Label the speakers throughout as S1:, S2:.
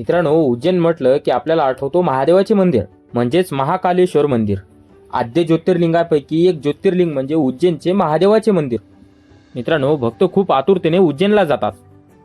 S1: मित्रांनो उज्जैन म्हटलं की आपल्याला आठवतो महादेवाचे मंदिर म्हणजेच महाकालेश्वर मंदिर. आद्य ज्योतिर्लिंगापैकी एक ज्योतिर्लिंग म्हणजे उज्जैनचे महादेवाचे मंदिर. मित्रांनो भक्त खूप आतुरतेने उज्जैनला जातात.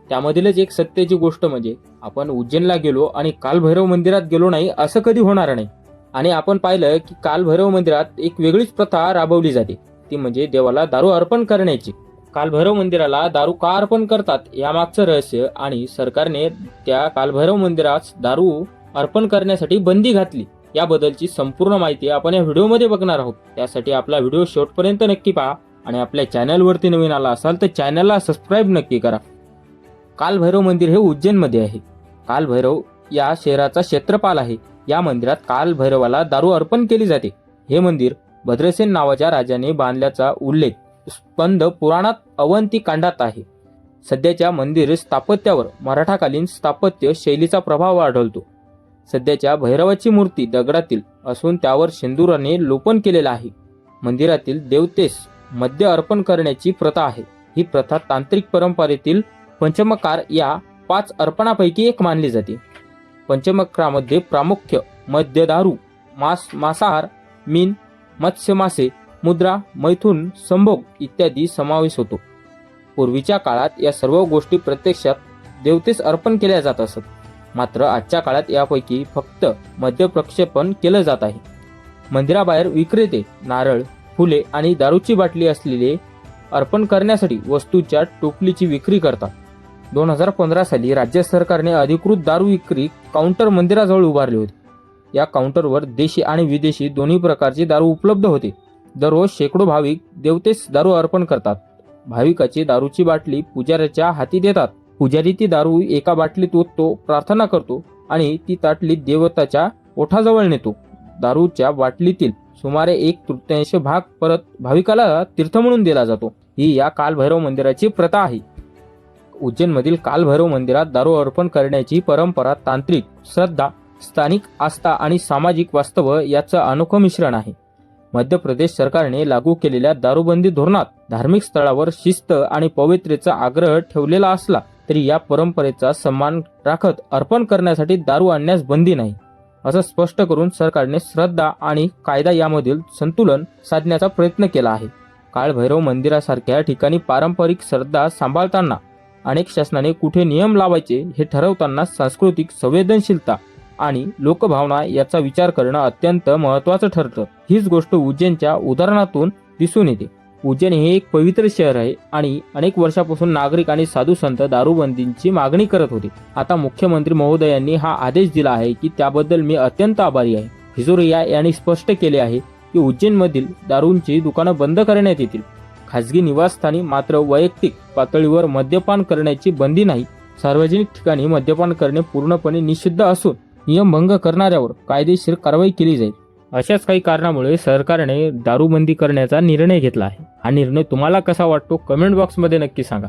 S1: त्यामधीलच एक सत्याची गोष्ट म्हणजे आपण उज्जैनला गेलो आणि कालभैरव मंदिरात गेलो नाही असं कधी होणार नाही. आणि आपण पाहिलं की कालभैरव मंदिरात एक वेगळीच प्रथा राबवली जाते ती म्हणजे देवाला दारू अर्पण करण्याची. कालभैरव मंदिराला दारू का अर्पण करतात यामागचं रहस्य आणि सरकारने त्या कालभैरव मंदिरास दारू अर्पण करण्यासाठी बंदी घातली. याबद्दलची संपूर्ण माहिती आपण या व्हिडिओमध्ये बघणार आहोत. त्यासाठी आपला व्हिडिओ शेवटपर्यंत नक्की पहा आणि आपल्या चॅनलवरती नवीन आला असाल तर चॅनलला सबस्क्राईब नक्की करा. कालभैरव मंदिर हे उज्जैनमध्ये आहे. कालभैरव या शहराचा क्षेत्रपाल आहे. या मंदिरात कालभैरवाला दारू अर्पण केली जाते. हे मंदिर भद्रसेन नावाच्या राजाने बांधल्याचा उल्लेख स्पंद पुराणात अवंती कांडात आहे. सध्याच्या मंदिर स्थापत्यावर मराठाकालीन स्थापत्य शैलीचा प्रभाव आढळतो. सध्याच्या भैरवाची मूर्ती दगडातील असून त्यावर शेंदुराने लोपन केलेलं आहे. मंदिरातील देवतेस मद्य अर्पण करण्याची प्रथा आहे. ही प्रथा तांत्रिक परंपरेतील पंचमकार या पाच अर्पणापैकी एक मानली जाते. पंचमकारामध्ये प्रामुख्य मद्य दारू मांस मांसाहार मीन मत्स्य मासे मुद्रा मैथून संभोग इत्यादी समावेश होतो. पूर्वीच्या काळात या सर्व गोष्टी प्रत्यक्षात देवतेस अर्पण केल्या जात असत. मात्र आजच्या काळात यापैकी फक्त मद्य प्रक्षेपण केलं जात आहे. मंदिराबाहेर विक्रेते नारळ फुले आणि दारूची बाटली असलेले अर्पण करण्यासाठी वस्तूच्या टोपलीची विक्री करतात. दोन हजार पंधरा साली राज्य सरकारने अधिकृत दारू विक्री काउंटर मंदिराजवळ उभारले होते. या काउंटरवर देशी आणि विदेशी दोन्ही प्रकारचे दारू उपलब्ध होते. दररोज शेकडो भाविक देवतेस दारू अर्पण करतात. भाविकाची दारूची बाटली पुजाऱ्याच्या हाती देतात. पुजारी ती दारू एका बाटलीत ओततो प्रार्थना करतो आणि ती ताटली देवताच्या ओठाजवळ नेतो. दारूच्या बाटलीतील सुमारे एक तृतीयांश भाग परत भाविकाला तीर्थ म्हणून दिला जातो. ही या कालभैरव मंदिराची प्रथा आहे. उज्जैनमधील कालभैरव मंदिरात दारू अर्पण करण्याची परंपरा तांत्रिक श्रद्धा स्थानिक आस्था आणि सामाजिक वास्तव याचं अनोखं मिश्रण आहे. मध्य प्रदेश सरकारने लागू केलेल्या दारूबंदी धोरणात धार्मिक स्थळावर शिस्त आणि पवित्रेचा आग्रह ठेवलेला असला तरी या परंपरेचा सन्मान राखत अर्पण करण्यासाठी दारू आणण्यास बंदी नाही असं स्पष्ट करून सरकारने श्रद्धा आणि कायदा यामधील संतुलन साधण्याचा प्रयत्न केला आहे. काळभैरव मंदिरासारख्या ठिकाणी पारंपरिक श्रद्धा सांभाळताना अनेक शासनाने कुठे नियम लावायचे हे ठरवताना सांस्कृतिक संवेदनशीलता आणि लोकभावना याचा विचार करणं अत्यंत महत्त्वाचं ठरतं. हीच गोष्ट उज्जैनच्या उदाहरणातून दिसून येते. उज्जैन हे एक पवित्र शहर आहे आणि अनेक वर्षापासून नागरिक आणि साधू संत दारूबंदीची मागणी करत होते. आता मुख्यमंत्री महोदयांनी हा आदेश दिला आहे की त्याबद्दल मी अत्यंत आभारी आहे. हिजोरिया यांनी स्पष्ट केले आहे की उज्जैनमधील दारूंची दुकानं बंद करण्यात येतील. खासगी निवासस्थानी मात्र वैयक्तिक पातळीवर मद्यपान करण्याची बंदी नाही. सार्वजनिक ठिकाणी मद्यपान करणे पूर्णपणे निषिद्ध असून नियमभंग करणाऱ्यावर कायदेशीर कारवाई केली जाईल. अशाच काही कारणामुळे सरकारने दारूबंदी करण्याचा निर्णय घेतला आहे. हा निर्णय तुम्हाला कसा वाटतो? कमेंट बॉक्समध्ये नक्की सांगा.